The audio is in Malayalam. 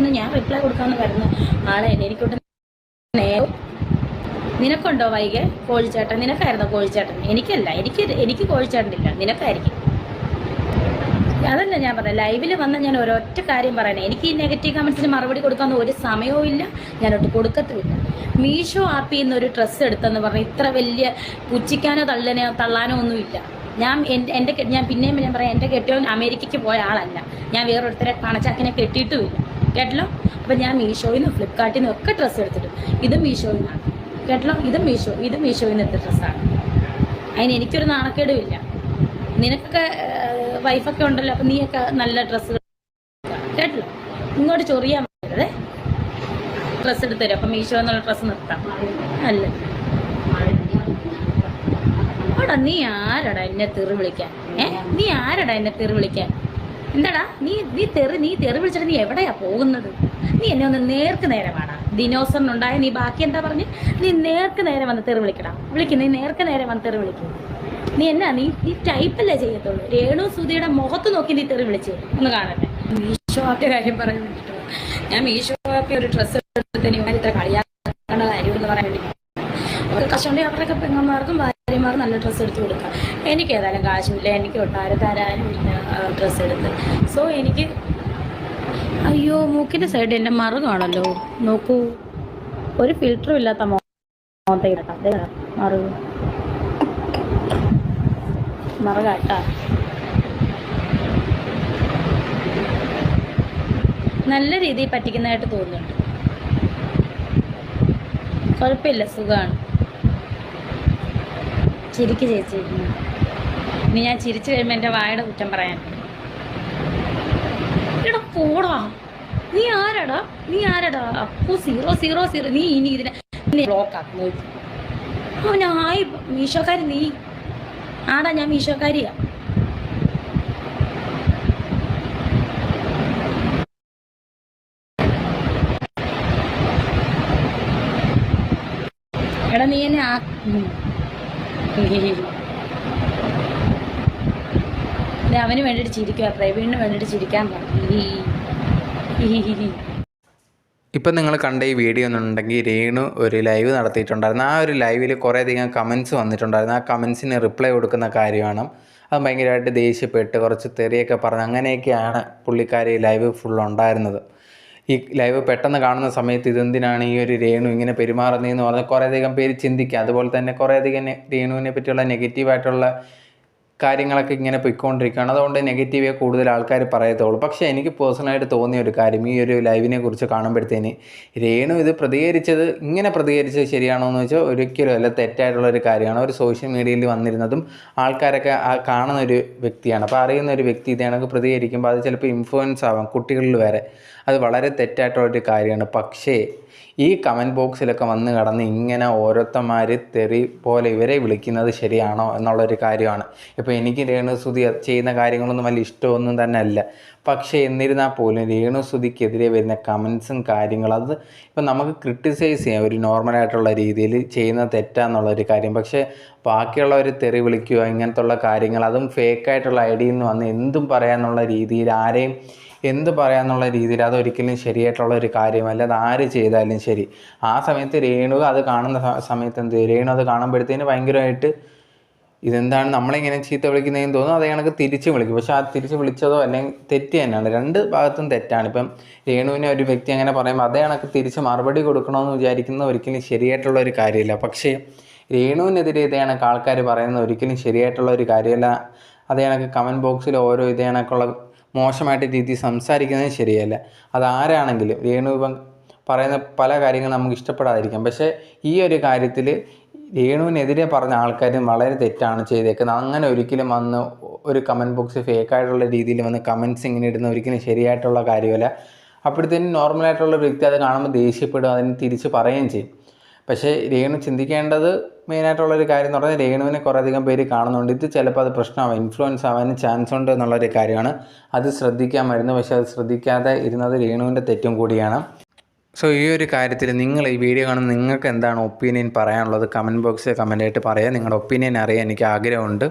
ഇന്ന് ഞാൻ റിപ്ലൈ കൊടുക്കാമെന്ന് പറഞ്ഞു ആളെ എനിക്കൊട്ട് നേരം നിനക്കുണ്ടോ വൈകെ? കോഴിച്ചേട്ടൻ. നിനക്കായിരുന്നോ കോഴിച്ചേട്ടൻ? എനിക്കല്ല. എനിക്ക് എനിക്ക് കോഴിച്ചേട്ടനില്ല. നിനക്കായിരിക്കും. അതല്ല ഞാൻ പറഞ്ഞത് ലൈവിൽ വന്ന ഞാൻ ഒരൊറ്റ കാര്യം പറയണേ. എനിക്ക് ഈ നെഗറ്റീവ് കമൻസിന് മറുപടി കൊടുക്കാൻ ഒരു സമയവും ഇല്ല. ഞാനൊട്ട് കൊടുക്കത്തുമില്ല. മീഷോ ആപ്പിൽ നിന്ന് ഒരു ഡ്രസ്സ് എടുത്തെന്ന് പറഞ്ഞാൽ ഇത്ര വലിയ പുച്ഛിക്കാനോ തള്ളനോ തള്ളാനോ ഒന്നുമില്ല. ഞാൻ എന്റെ എന്റെ ഞാൻ പിന്നെയും ഞാൻ പറയാം എന്റെ കെട്ടിയവൻ അമേരിക്കയ്ക്ക് പോയ ആളല്ല. ഞാൻ വേറൊരുത്തരെ പണച്ചാക്കിനെ കെട്ടിയിട്ടുമില്ല. കേട്ടല്ലോ? അപ്പം ഞാൻ മീഷോയിൽ നിന്നും ഫ്ലിപ്കാർട്ടിൽ നിന്നും ഒക്കെ ഡ്രസ്സ് എടുത്തിട്ടു ഇത് മീഷോയിൽ നിന്നാണ്. കേട്ടല്ലോ? ഇത് മീഷോ ഇത് മീഷോയിൽ നിന്ന് എടുത്ത ഡ്രസ്സാണ് അതിന് എനിക്കൊരു നാണക്കേടുമില്ല. നിനക്കൊക്കെ വൈഫൊക്കെ ഉണ്ടല്ലോ അപ്പം നീയൊക്കെ നല്ല ഡ്രസ്സ് കേട്ടല്ലോ? ഇങ്ങോട്ട് ചൊറിയാൻ പറ്റരുത് ഡ്രസ്സ് എടുത്ത് തരും. അപ്പം മീഷോ എന്നുള്ള ഡ്രസ്സ് നിർത്താം. അല്ല. അവിടെ നീ ആരടാ എന്നെ തെറി വിളിക്കാൻ? ഏ? നീ ആരടാ എന്നെ തെറി വിളിക്കാൻ? എന്താടാ? നീ നീ തെറി നീ തെറി വിളിച്ചിട്ട് നീ എവിടെയാ പോകുന്നത്? നീ എന്നെ ഒന്ന് നേർക്ക് നേരെ വേണം ദിനോസറിനുണ്ടായ നീ ബാക്കി എന്താ പറഞ്ഞ്? നീ നേർക്ക് നേരെ വന്ന് തെറി വിളിക്കടാ. വിളിക്കും നീ നേർക്ക് നേരെ വന്ന് തെറി വിളിക്കും. നീ എന്നാ നീ നീ ടൈപ്പല്ലേ ചെയ്യത്തുള്ളൂ. രേണു സുധിയുടെ മുഖത്ത് നോക്കി നീ തെറി വിളിച്ചു. ഒന്ന് കാണട്ടെ. മീഷോ ആപ്പിന്റെ കാര്യം പറഞ്ഞു ഞാൻ മീഷോ ആപ്പി ഒരു ഡ്രസ്സ് എടുത്ത് ഇവന്മാർ ഇത്ര കളിയാക്കേണ്ട കാര്യം എന്ന് പറയാൻ വേണ്ടി. ഒരു കഷ്ടമുണ്ടെങ്കിൽ അവരുടെയൊക്കെ പെങ്ങന്മാർക്കും ഭാര്യമാർക്കും നല്ല ഡ്രസ്സ് എടുത്ത് കൊടുക്കാം. എനിക്ക് ഏതായാലും കാശുമില്ല. എനിക്ക് ഒട്ടാരും തരാനും ഇല്ല ഡ്രസ്സ് എടുത്ത്. സോ എനിക്ക് അയ്യോ മൂക്കിന്റെ സൈഡ് എന്റെ മറുകാണല്ലോ. നോക്കൂ. ഒരു ഫിൽറ്ററും ഇല്ലാത്ത മോന്തയിട്ടാ മറു. മറുകാട്ടാ നല്ല രീതിയിൽ പറ്റിക്കുന്നതായിട്ട് തോന്നുന്നുണ്ട്. കുഴപ്പമില്ല സുഖമാണ്. ചിരിക്ക് ചേച്ചി ഇനി ഞാൻ ചിരിച്ചു കഴിയുമ്പോൾ എന്റെ വായുടെ കുറ്റം പറയാൻ എടാ പോടാ. നീ ആരാടാ? നീ ആരാടാ? അപ്പോ സീറോ സീറോ സീറോ. നീ ഇനി ഇതിനെ ബ്ലോക്ക് ഞാൻ ഹായ് മീഷോക്കാരി നീ. ആടാ ഞാൻ മീഷോക്കാരിയാ എടാ നീ എന്നെ ആ അവന് വേണ്ടിയിട്ട് ചിരിക്കുക പ്രവീണിന് വേണ്ടിയിട്ട് ചിരിക്കാൻ ഇപ്പം നിങ്ങൾ കണ്ട ഈ വീഡിയോ എന്നുണ്ടെങ്കിൽ രേണു ഒരു ലൈവ് നടത്തിയിട്ടുണ്ടായിരുന്നു. ആ ഒരു ലൈവിൽ കുറേയധികം കമൻസ് വന്നിട്ടുണ്ടായിരുന്നു. ആ കമൻസിന് റിപ്ലൈ കൊടുക്കുന്ന കാര്യമാണ്. അത് ഭയങ്കരമായിട്ട് ദേഷ്യപ്പെട്ട് കുറച്ച് തെറിയൊക്കെ പറഞ്ഞ് അങ്ങനെയൊക്കെയാണ് പുള്ളിക്കാരി ലൈവ് ഫുൾ ഉണ്ടായിരുന്നത്. ഈ ലൈവ് പെട്ടെന്ന് കാണുന്ന സമയത്ത് ഇതെന്തിനാണ് ഈ ഒരു രേണു ഇങ്ങനെ പെരുമാറുന്നതെന്ന് പറഞ്ഞാൽ കുറേയധികം പേര് ചിന്തിക്കുക അതുപോലെ തന്നെ കുറേയധികം രേണുവിനെ പറ്റിയുള്ള നെഗറ്റീവായിട്ടുള്ള കാര്യങ്ങളൊക്കെ ഇങ്ങനെ പൊയ്ക്കൊണ്ടിരിക്കുകയാണ്. അതുകൊണ്ട് നെഗറ്റീവേ കൂടുതൽ ആൾക്കാർ പറയത്തുള്ളൂ. പക്ഷേ എനിക്ക് പേഴ്സണലായിട്ട് തോന്നിയ ഒരു കാര്യം ഈ ഒരു ലൈവിനെ കുറിച്ച് കാണുമ്പോഴത്തേന് രേണു ഇത് പ്രതികരിച്ചത് ഇങ്ങനെ പ്രതികരിച്ചത് ശരിയാണോ എന്ന് വെച്ചാൽ ഒരിക്കലും അല്ല തെറ്റായിട്ടുള്ള ഒരു കാര്യമാണ്. ഒരു സോഷ്യൽ മീഡിയയിൽ വന്നിരുന്നതും ആൾക്കാരൊക്കെ ആ കാണുന്ന ഒരു വ്യക്തിയാണ്. അപ്പോൾ അറിയുന്ന ഒരു വ്യക്തി ഇത് കണക്ക് പ്രതികരിക്കുമ്പോൾ അത് ചിലപ്പോൾ ഇൻഫ്ലുവൻസ് ആവാം കുട്ടികളിൽ വരെ അത് വളരെ തെറ്റായിട്ടുള്ള ഒരു കാര്യമാണ്. പക്ഷേ ഈ കമന്റ് ബോക്സിലൊക്കെ വന്ന് കടന്ന് ഇങ്ങനെ ഓരോരുത്തന്മാർ തെറി പോലെ ഇവരെ വിളിക്കുന്നത് ശരിയാണോ എന്നുള്ളൊരു കാര്യമാണ്. ഇപ്പോൾ എനിക്ക് രേണുസുതി ചെയ്യുന്ന കാര്യങ്ങളൊന്നും വലിയ ഇഷ്ടമൊന്നും തന്നെ അല്ല. പക്ഷേ എന്നിരുന്നാൽ പോലും രേണുസുതിക്കെതിരെ വരുന്ന കമൻസും കാര്യങ്ങളും അത് ഇപ്പം നമുക്ക് ക്രിട്ടിസൈസ് ചെയ്യാം. ഒരു നോർമലായിട്ടുള്ള രീതിയിൽ ചെയ്യുന്ന തെറ്റാന്നുള്ളൊരു കാര്യം. പക്ഷേ ബാക്കിയുള്ളവർ തെറി വിളിക്കുക ഇങ്ങനത്തുള്ള കാര്യങ്ങൾ അതും ഫേക്കായിട്ടുള്ള ഐഡിയിൽ നിന്ന് വന്ന് എന്തും പറയാമെന്നുള്ള രീതിയിൽ ആരെയും എന്ത് പറയാമെന്നുള്ള രീതിയിൽ അതൊരിക്കലും ശരിയായിട്ടുള്ള ഒരു കാര്യമല്ല. അത് ആര് ചെയ്താലും ശരി. ആ സമയത്ത് രേണു അത് കാണുന്ന സമയത്ത് എന്ത്? രേണു അത് കാണുമ്പോഴത്തേന് ഭയങ്കരമായിട്ട് ഇതെന്താണ് നമ്മളിങ്ങനെ ചീത്ത വിളിക്കുന്നതെന്ന് തോന്നുന്നു അത് കണക്ക് തിരിച്ച് വിളിക്കും. പക്ഷേ ആ തിരിച്ച് വിളിച്ചതോ അല്ലെങ്കിൽ തെറ്റ് തന്നെയാണ്. രണ്ട് ഭാഗത്തും തെറ്റാണ്. ഇപ്പം രേണുവിനെ ഒരു വ്യക്തി അങ്ങനെ പറയുമ്പോൾ അതേ കണക്ക് തിരിച്ച് മറുപടി കൊടുക്കണമെന്ന് വിചാരിക്കുന്നത് ഒരിക്കലും ശരിയായിട്ടുള്ള ഒരു കാര്യമില്ല. പക്ഷേ രേണുവിനെതിരെ ഇതേ കണക്ക് ആൾക്കാർ പറയുന്നത് ഒരിക്കലും ശരിയായിട്ടുള്ള ഒരു കാര്യമല്ല. അതേ കണക്ക് കമന്റ് ബോക്സിൽ ഓരോ ഇതേ കണക്കുള്ള മോശമായിട്ട് രീതി സംസാരിക്കുന്നത് ശരിയല്ല. അതാരാണെങ്കിലും രേണു ഇപ്പം പറയുന്ന പല കാര്യങ്ങളും നമുക്ക് ഇഷ്ടപ്പെടാതിരിക്കാം. പക്ഷേ ഈ ഒരു കാര്യത്തിൽ രേണുവിനെതിരെ പറഞ്ഞ ആൾക്കാരും വളരെ തെറ്റാണ് ചെയ്തേക്കുന്നത്. അങ്ങനെ ഒരിക്കലും വന്ന് ഒരു കമന്റ് ബോക്സ് ഫേക്കായിട്ടുള്ള രീതിയിൽ വന്ന് കമന്റ്സ് ഇങ്ങനെ ഇടുന്ന ഒരിക്കലും ശരിയായിട്ടുള്ള കാര്യമല്ല. അപ്പോഴത്തേനും നോർമലായിട്ടുള്ള വ്യക്തി അത് കാണുമ്പോൾ ദേഷ്യപ്പെടും അതിന് തിരിച്ച് പറയുകയും ചെയ്യും. പക്ഷേ രേണു ചിന്തിക്കേണ്ടത് മെയിനായിട്ടുള്ളൊരു കാര്യം എന്ന് പറഞ്ഞാൽ രേണുവിനെ കുറേയധികം പേര് കാണുന്നുണ്ട്. ഇത് ചിലപ്പോൾ അത് പ്രശ്നമാവും ഇൻഫ്ലുവൻസ് ആവാനും ചാൻസ് ഉണ്ട് എന്നുള്ളൊരു കാര്യമാണ്. അത് ശ്രദ്ധിക്കാമായിരുന്നു പക്ഷേ അത് ശ്രദ്ധിക്കാതെ ഇരുന്നത് രേണുവിന്റെ തെറ്റും കൂടിയാണ്. സോ ഈ ഒരു കാര്യത്തിൽ നിങ്ങൾ ഈ വീഡിയോ കാണുന്ന നിങ്ങൾക്ക് എന്താണ് ഒപ്പീനിയൻ പറയാനുള്ളത്? കമന്റ് ബോക്സിൽ കമന്റായിട്ട് പറയാം. നിങ്ങളുടെ ഒപ്പീനിയൻ അറിയാൻ എനിക്ക് ആഗ്രഹമുണ്ട്.